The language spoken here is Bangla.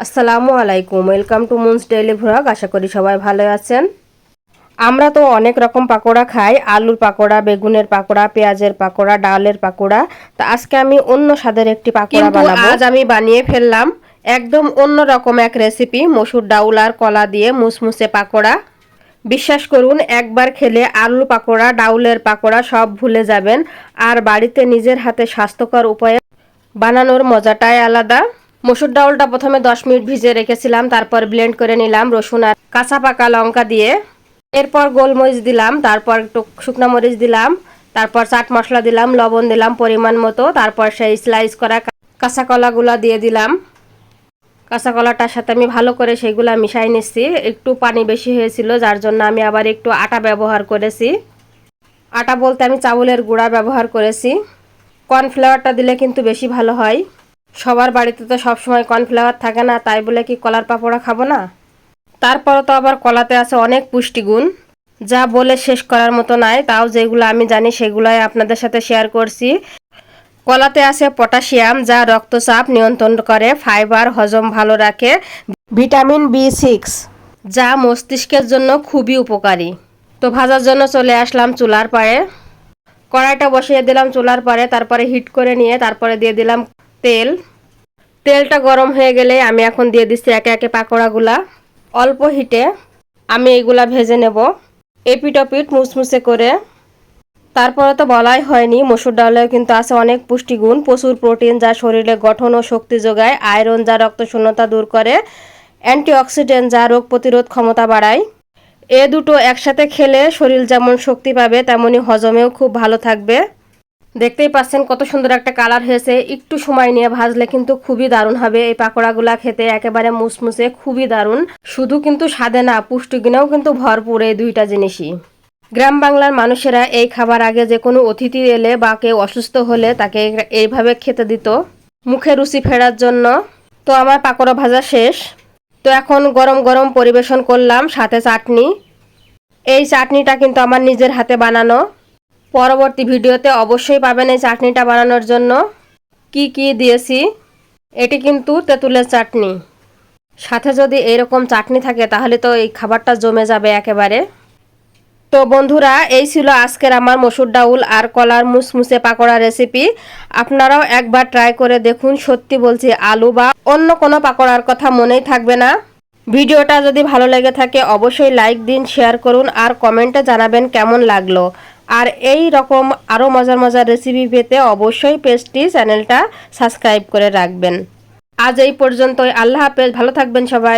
আসসালামু আলাইকুম welcome to Moons daily vlog আশা করি সবাই ভালো আছেন। আমরা তো অনেক রকম পাকোড়া খাই আলুর পাকোড়া বেগুনের পাকোড়া পেঁয়াজের পাকোড়া ডালের পাকোড়া। তো আজকে আমি অন্য স্বাদের একটি পাকোড়া বানাবো। আজ আমি বানিয়ে ফেললাম একদম অন্য রকম এক রেসিপি মসুর ডাউল আর কলা দিয়ে মুসমুসে পাকোড়া। বিশ্বাস করুন একবার খেলে আলু পাকোড়া ডাউলের পাকোড়া সব ভুলে যাবেন। আর বাড়িতে নিজের হাতে স্বাস্থ্যকর উপায়ে বানানোর মজাটাই আলাদা। মসুর ডাউলটা প্রথমে দশ মিনিট ভিজে রেখেছিলাম, তারপর ব্লেন্ড করে নিলাম রসুন আর কাঁচা পাকা লঙ্কা দিয়ে। এরপর গোলমরিচ দিলাম, তারপর একটু শুকনো মরিচ দিলাম, তারপর চাট মশলা দিলাম, লবণ দিলাম পরিমাণ মতো, তারপর সেই স্লাইস করা কাঁচা কলাগুলো দিয়ে দিলাম। কাঁচা কলাটার সাথে আমি ভালো করে সেগুলো মিশাই নিচ্ছি, একটু পানি বেশি হয়েছিল, যার জন্য আমি আবার একটু আটা ব্যবহার করেছি। আটা বলতে আমি চাউলের গুঁড়া ব্যবহার করেছি। কর্নফ্লাওয়ারটা দিলে কিন্তু বেশি ভালো হয়। সবার বাড়িতে তো সবসময় কর্নফ্লাওয়ার থাকে না, তাই বলে কি কলার পাপড়া খাব না? তারপরে তো আবার কলাতে আছে অনেক পুষ্টিগুণ। যা বলে শেষ করার মতো নাই, তাও যেগুলো আমি জানি সেগুলোই আপনাদের সাথে শেয়ার করছি। কলাতে আছে পটাশিয়াম, যা রক্তচাপ নিয়ন্ত্রণ করে ফাইবার হজম ভালো রাখে, ভিটামিন বি সিক্স, যা মস্তিষ্কের জন্য খুবই উপকারী। তো ভাজার জন্য চলে আসলাম চুলার পাড়ে। কড়াইটা বসিয়ে দিলাম চুলার পরে তারপরে হিট করে নিয়ে তারপরে দিয়ে দিলাম তেল। তেলটা গরম হয়ে গেলে আমি এখন দিয়ে দিচ্ছি একে একে পাকোড়াগুলা। অল্প হিটে আমি এইগুলা ভেজে নেব। এপিটপিট মুসমুসে করে। তারপরে তো বলাই হয়নি, মসুর ডালেও কিন্তু আছে অনেক পুষ্টিগুণ। প্রচুর প্রোটিন যা শরীরে গঠন ও শক্তি যোগায়, আয়রন যা রক্ত শূন্যতা দূর করে, অ্যান্টিঅক্সিডেন্ট যা রোগ প্রতিরোধ ক্ষমতা বাড়ায়। এ দুটো একসাথে খেলে শরীর যেমন শক্তি পাবে, তেমনি হজমেও খুব ভালো থাকবে। দেখতেই পাচ্ছেন কত সুন্দর একটা কালার হয়েছে। একটু সময় নিয়ে ভাজলে কিন্তু খুবই দারুণ হবে। এই পাকোড়াগুলা খেতে একেবারে মুসমুসে খুবই দারুণ। শুধু কিন্তু স্বাদে না, পুষ্টিগুণেও কিন্তু ভরপুর এই দুইটা জিনিসই। গ্রাম বাংলার মানুষেরা এই খাবার আগে যে কোনো অতিথি এলে বা কেউ অসুস্থ হলে তাকে এইভাবে খেতে দিত। মুখে রুচি ফেরার জন্য। তো আমার পাকোড়া ভাজা শেষ। তো এখন গরম গরম পরিবেশন করলাম সাথে চাটনি। এই চাটনিটা কিন্তু আমার নিজের হাতে বানানো। পরবর্তী ভিডিওতে অবশ্যই পাবেন এই চাটনিটা বানানোর জন্য। কি কি দিয়েছি? এটি কিন্তু তেঁতুলের চাটনি। সাথে যদি এরকম চাটনি থাকে, তাহলে তো এই খাবারটা জমে যাবে একেবারে। তো বন্ধুরা, এই ছিল আজকের আমার মসুর ডাউল আর কলার মুসমুসে পাকোড়া রেসিপি। আপনারাও একবার ট্রাই করে দেখুন, সত্যি বলছি, আলু বা অন্য কোনো পাকোড়ার কথা মনেই থাকবে না। ভিডিওটা যদি ভালো লেগে থাকে, অবশ্যই লাইক দিন, শেয়ার করুন আর কমেন্টে জানাবেন কেমন লাগল। আর এই রকম আরও মজার মজার রেসিপি পেতে অবশ্যই পেজটি চ্যানেলটা সাবস্ক্রাইব করে রাখবেন। আজ এই পর্যন্তই। আল্লাহ হাফেজ। ভালো থাকবেন সবাই।